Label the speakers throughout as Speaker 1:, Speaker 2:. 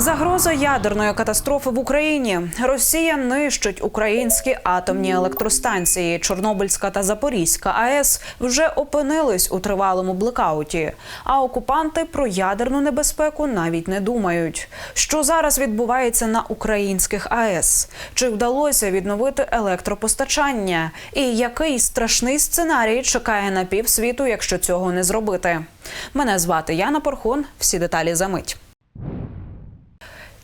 Speaker 1: Загроза ядерної катастрофи в Україні. Росія нищить українські атомні електростанції. Чорнобильська та Запорізька АЕС вже опинились у тривалому блекауті. А окупанти про ядерну небезпеку навіть не думають. Що зараз відбувається на українських АЕС? Чи вдалося відновити електропостачання? І який страшний сценарій чекає на півсвіту, якщо цього не зробити? Мене звати Яна Порхун. Всі деталі за мить.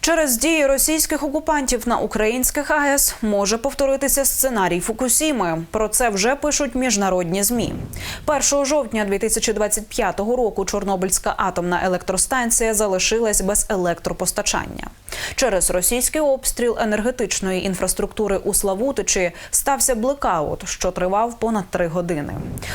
Speaker 1: Через дії російських окупантів на українських АЕС може повторитися сценарій Фукусіми. Про це вже пишуть міжнародні змі. 1 жовтня 2025 року Чорнобильська атомна електростанція залишилась без електропостачання. Через російський обстріл енергетичної інфраструктури у Славутичі стався блекаут, що тривав понад три години.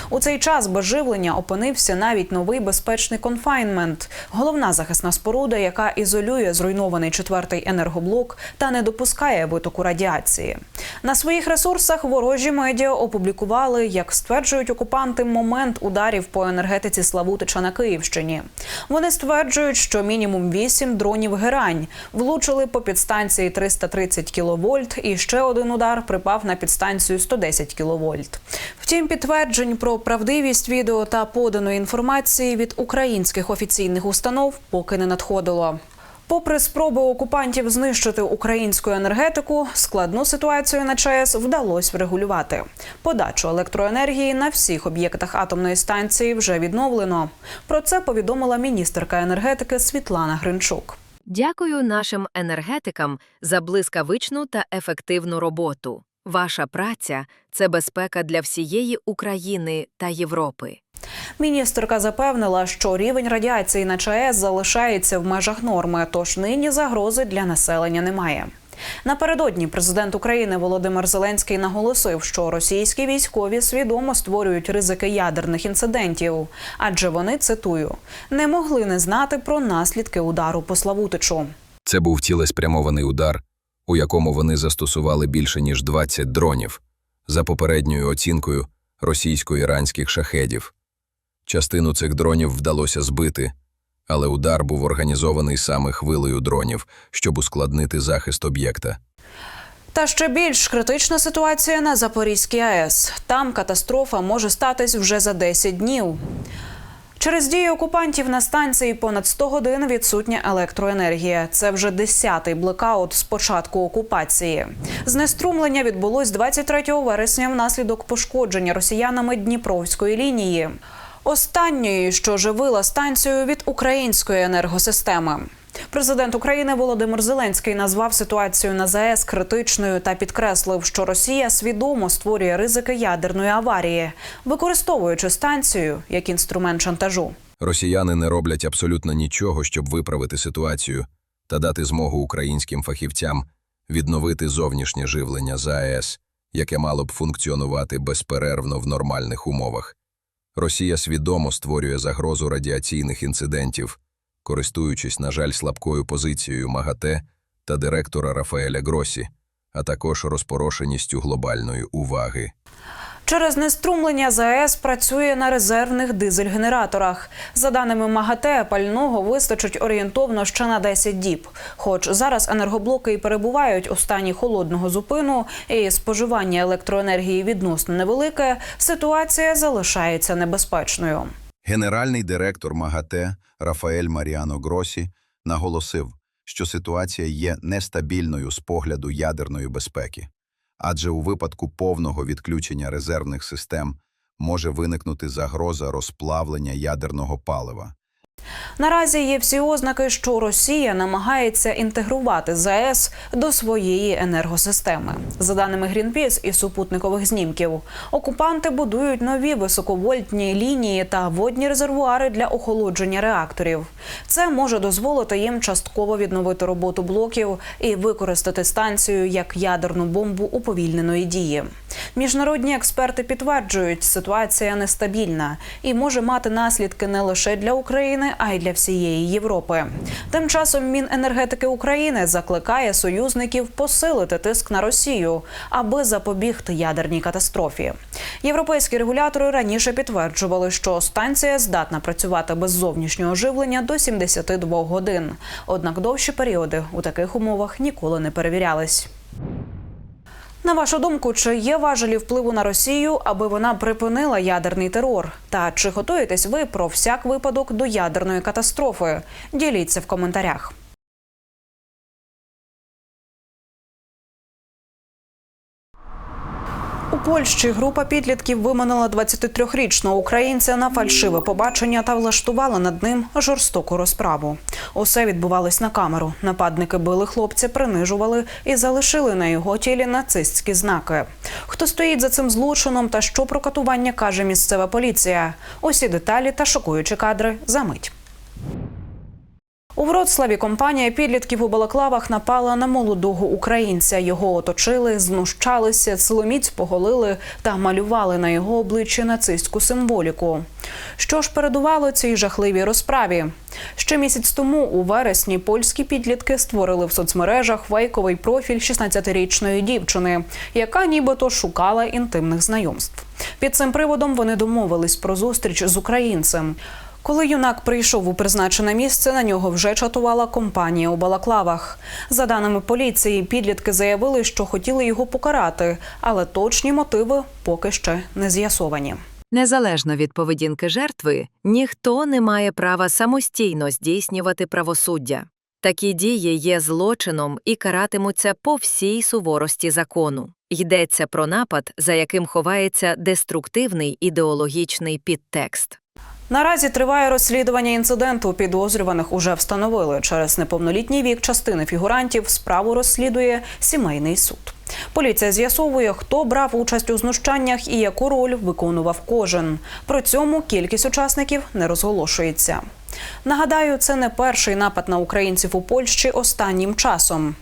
Speaker 1: У цей час без живлення опинився навіть новий безпечний конфайнмент головна захисна споруда, яка ізолює зруйнований четвертий енергоблок та не допускає витоку радіації. На своїх ресурсах ворожі медіа опублікували, як стверджують окупанти, момент ударів по енергетиці Славутича на Київщині. Вони стверджують, що мінімум 8 дронів герань влучили по підстанції 330 кВт і ще один удар припав на підстанцію 110 кВт. Втім, підтверджень про правдивість відео та поданої інформації від українських офіційних установ поки не надходило. Попри спроби окупантів знищити українську енергетику, складну ситуацію на ЧАЕС вдалося врегулювати. Подачу електроенергії на всіх об'єктах атомної станції вже відновлено. Про це повідомила міністерка енергетики Світлана Гринчук.
Speaker 2: Дякую нашим енергетикам за блискавичну та ефективну роботу. Ваша праця це безпека для всієї України та Європи.
Speaker 1: Міністерка запевнила, що рівень радіації на ЧАЕС залишається в межах норми, тож нині загрози для населення немає. Напередодні президент України Володимир Зеленський наголосив, що російські військові свідомо створюють ризики ядерних інцидентів, адже вони цитую не могли не знати про наслідки удару по Славутичу.
Speaker 3: Це був цілеспрямований удар, у якому вони застосували більше ніж 20 дронів, за попередньою оцінкою російсько-іранських шахедів. Частину цих дронів вдалося збити, але удар був організований саме хвилею дронів, щоб ускладнити захист об'єкта.
Speaker 1: Та ще більш критична ситуація на Запорізькій АЕС. Там катастрофа може статись вже за 10 днів. Через дії окупантів на станції понад 100 годин відсутня електроенергія. Це вже 10-й блекаут з початку окупації. Знеструмлення відбулось 23 вересня внаслідок пошкодження росіянами Дніпровської лінії. Останньої, що живила станцію від української енергосистеми. Президент України Володимир Зеленський назвав ситуацію на ЗАЕС критичною та підкреслив, що Росія свідомо створює ризики ядерної аварії, використовуючи станцію як інструмент шантажу.
Speaker 3: Росіяни не роблять абсолютно нічого, щоб виправити ситуацію та дати змогу українським фахівцям відновити зовнішнє живлення ЗАЕС, яке мало б функціонувати безперервно в нормальних умовах. Росія свідомо створює загрозу радіаційних інцидентів, користуючись, на жаль, слабкою позицією МАГАТЕ та директора Рафаеля Гросі, а також розпорошеністю глобальної уваги.
Speaker 1: Через неструмлення ЗАЕС працює на резервних дизель-генераторах. За даними МАГАТЕ, пального вистачить орієнтовно ще на 10 діб. Хоч зараз енергоблоки і перебувають у стані холодного зупину, і споживання електроенергії відносно невелике, ситуація залишається небезпечною.
Speaker 4: Генеральний директор МАГАТЕ Рафаель Маріано Гросі наголосив, що ситуація є нестабільною з погляду ядерної безпеки, адже у випадку повного відключення резервних систем може виникнути загроза розплавлення ядерного палива.
Speaker 1: Наразі є всі ознаки, що Росія намагається інтегрувати ЗАЕС до своєї енергосистеми. За даними Грінпіс і супутникових знімків, окупанти будують нові високовольтні лінії та водні резервуари для охолодження реакторів. Це може дозволити їм частково відновити роботу блоків і використати станцію як ядерну бомбу уповільненої дії. Міжнародні експерти підтверджують, ситуація нестабільна і може мати наслідки не лише для України, а й для всієї Європи. Тим часом Міненергетики України закликає союзників посилити тиск на Росію, аби запобігти ядерній катастрофі. Європейські регулятори раніше підтверджували, що станція здатна працювати без зовнішнього живлення до 72 годин. Однак довші періоди у таких умовах ніколи не перевірялись. На вашу думку, чи є важелі впливу на Росію, аби вона припинила ядерний терор? Та чи готуєтесь ви про всяк випадок до ядерної катастрофи? Діліться в коментарях. Польщі група підлітків виманила 23-річного українця на фальшиве побачення та влаштувала над ним жорстоку розправу. Усе відбувалось на камеру. Нападники били хлопця, принижували і залишили на його тілі нацистські знаки. Хто стоїть за цим злочином та що про катування каже місцева поліція? Усі деталі та шокуючі кадри за мить. У Вроцлаві компанія підлітків у балаклавах напала на молодого українця. Його оточили, знущалися, силоміць поголили та малювали на його обличчі нацистську символіку. Що ж передувало цій жахливій розправі? Ще місяць тому, у вересні, польські підлітки створили в соцмережах фейковий профіль 16-річної дівчини, яка нібито шукала інтимних знайомств. Під цим приводом вони домовились про зустріч з українцем. Коли юнак прийшов у призначене місце, на нього вже чатувала компанія у балаклавах. За даними поліції, підлітки заявили, що хотіли його покарати, але точні мотиви поки ще не з'ясовані.
Speaker 2: Незалежно від поведінки жертви, ніхто не має права самостійно здійснювати правосуддя. Такі дії є злочином і каратимуться по всій суворості закону. Йдеться про напад, за яким ховається деструктивний ідеологічний підтекст.
Speaker 1: Наразі триває розслідування інциденту. Підозрюваних уже встановили. Через неповнолітній вік частини фігурантів справу розслідує сімейний суд. Поліція з'ясовує, хто брав участь у знущаннях і яку роль виконував кожен. При цьому кількість учасників не розголошується. Нагадаю, це не перший напад на українців у Польщі останнім часом.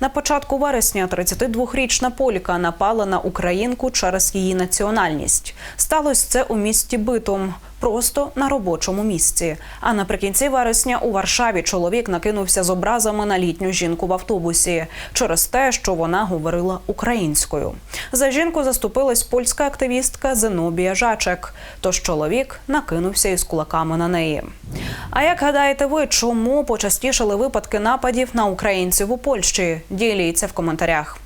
Speaker 1: На початку вересня 32-річна Полька напала на українку через її національність. Сталося це у місті Битум, просто на робочому місці. А наприкінці вересня у Варшаві чоловік накинувся з образами на літню жінку в автобусі через те, що вона говорила українською. За жінку заступилась польська активістка Зенобія Жачек. Тож чоловік накинувся із кулаками на неї. А як гадаєте ви, чому почастішали випадки нападів на українців у Польщі? Діліться в коментарях.